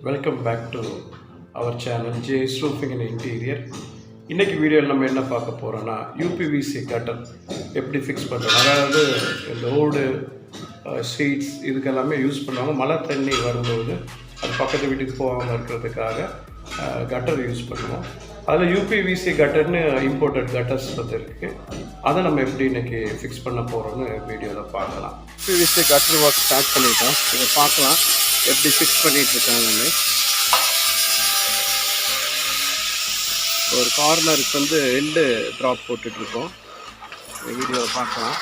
Welcome back to our channel J roofing in interior இன்றைக்கி வீடியோவில் நம்ம என்ன பார்க்க போகிறோன்னா யூபிவிசி கட்டர் எப்படி ஃபிக்ஸ் பண்ணுறோம் அதாவது லோடு ஷீட்ஸ் இதுக்கெல்லாமே யூஸ் பண்ணுவாங்க. மழை தண்ணி வரும்போது அது பக்கத்து வீட்டுக்கு போகாமல் இருக்கிறதுக்காக கட்டர் யூஸ் பண்ணுவோம். அதில் யூபிவிசி கட்டர்னு இம்போர்ட்டட் கட்டர்ஸ் பற்றி இருக்குது அதை நம்ம எப்படி இன்றைக்கி ஃபிக்ஸ் பண்ண போகிறோம்னு வீடியோவில் பார்க்கலாம். யூபிவிசி கட்டர் ஒர்க் ஸ்டார்ட் பண்ணிட்டோம். இதை பார்க்கலாம். எப்படி ஃபிக்ஸ் பண்ணிகிட்ருக்காங்கன்னு ஒரு கார்னருக்கு வந்து எண்டு ட்ராப் போட்டுட்ருக்கோம் வீடியோவை பார்க்கலாம்.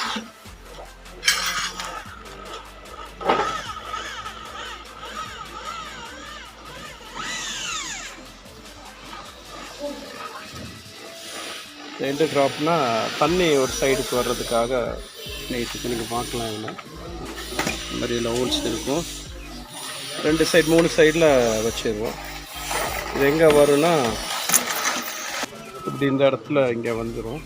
எண்டு ட்ராப்னா தண்ணி ஒரு சைடுக்கு வர்றதுக்காக நைட்டுக்கு நீங்கள் பார்க்கலாம் இதில் இந்த மாதிரி லவுன்ஸ் இருக்கும் ரெண்டு சைடு மூணு சைடில் வச்சிருவோம். இது எங்கே வரும்னா இப்படி இந்த இடத்துல இங்கே வந்துடும்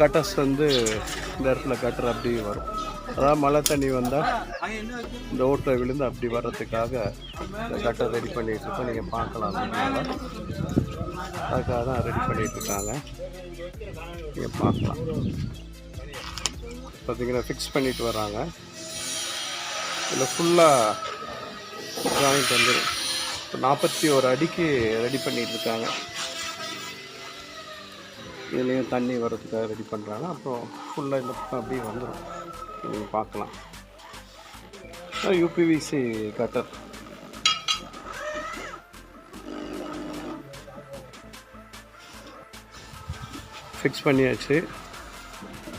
கட்டர்ஸ் வந்து இந்த இடத்துல கட்டர் அப்படி வரும். அதாவது மழை தண்ணி வந்தால் இந்த ஓட்டை விழுந்து அப்படி வர்றதுக்காக இந்த கட்டர் ரெடி பண்ணிட்டு இருக்கோம். நீங்கள் பார்க்கலாம். அதுக்காக தான் ரெடி பண்ணிட்டு இருக்காங்க. நீங்கள் பார்க்கலாம். பார்த்தீங்கன்னா ஃபிக்ஸ் பண்ணிட்டு வராங்க. இதில் ஃபுல்லாக ஜாயிண்ட் வந்துடும் இப்போ நாற்பத்தி ஒரு அடிக்கு ரெடி பண்ணிட்டு இருக்காங்க. இதுலேயும் தண்ணி வர்றதுக்காக ரெடி பண்ணுறாங்க அப்புறம் ஃபுல்லாக இந்த பக்கம் அப்படியே வந்துடும் பார்க்கலாம். யூபிவிசி கட்டர் ஃபிக்ஸ் பண்ணியாச்சு.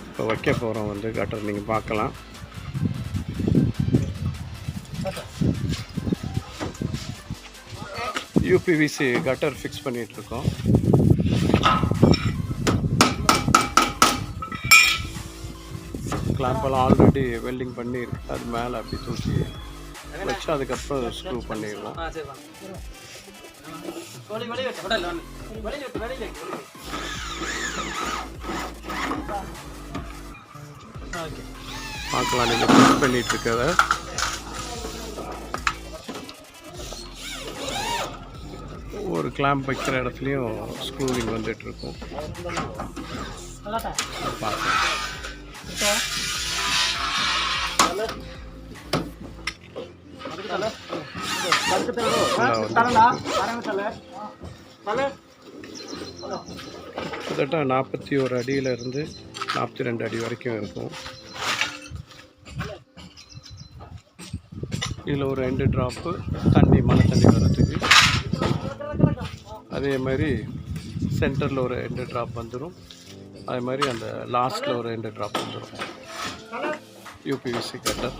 இப்போ வைக்க போகிறோம் வந்து கட்டர் நீங்கள் பார்க்கலாம். யூபிவிசி கட்டர் ஃபிக்ஸ் பண்ணிட்டு கிளாம்பெல்லாம் ஆல்ரெடி வெல்டிங் பண்ணி இருக்கு. அது மேலே அப்படி தூக்கி வச்சு அதுக்கப்புறம் ஸ்க்ரூ பண்ணிடுவோம். பார்க்கலாம் நீங்கள் ஃபிக்ஸ் பண்ணிட்டு இருக்கத ஒரு கிளாம்ப் வைக்கிற இடத்துலையும் ஸ்க்ரூவிங் வந்துட்டு இருக்கும். பார்க்கலாம். கிட்டத்தட்ட நாற்பத்தி ஒரு அடியிலிருந்து நாற்பத்தி ரெண்டு அடி வரைக்கும் இருக்கும். இதில் ஒரு ரெண்டு ட்ராப்பு தண்ணி மழை தண்ணி வர்றதுக்கு. அதே மாதிரி சென்டரில் ஒரு ரெண்டு ட்ராப் வந்துடும் அதே மாதிரி அந்த லாஸ்ட்டில் ஒரு ரெண்டு ட்ராப் வந்துடும் UPVC cutter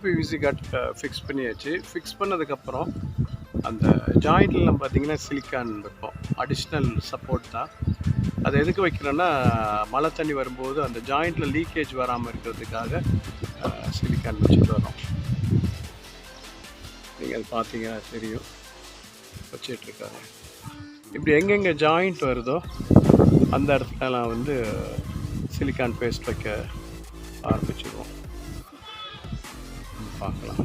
UPVC cut fix பண்ணியாச்சு. ஃபிக்ஸ் பண்ணதுக்கப்புறம் அந்த ஜாயிண்ட்லாம் பார்த்தீங்கன்னா சிலிக்கான் வைப்போம் அடிஷ்னல் சப்போர்ட் தான். அது எதுக்கு வைக்கிறோன்னா மழை தண்ணி வரும்போது அந்த ஜாயிண்டில் லீக்கேஜ் வராமல் இருக்கிறதுக்காக சிலிக்கான் வச்சுட்டு வரோம். நீங்கள் அது பார்த்தீங்கன்னா தெரியும். வச்சிட்ருக்காங்க இப்படி எங்கெங்கே ஜாயிண்ட் வருதோ அந்த இடத்துலலாம் வந்து சிலிக்கான் பேஸ்ட் வைக்க ஆரம்பிச்சிடுவோம் பார்க்கலாம்.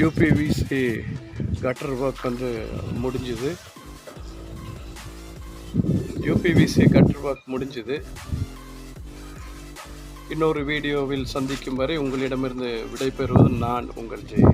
யூபிவிசி கட்டர் ஒர்க் வந்து முடிஞ்சுது. யூபிவிசி கட்டர் ஒர்க் முடிஞ்சுது. இன்னொரு வீடியோவில் சந்திக்கும் வரை உங்களிடமிருந்து விடைபெறுவது நான் உங்கள் ஜெய்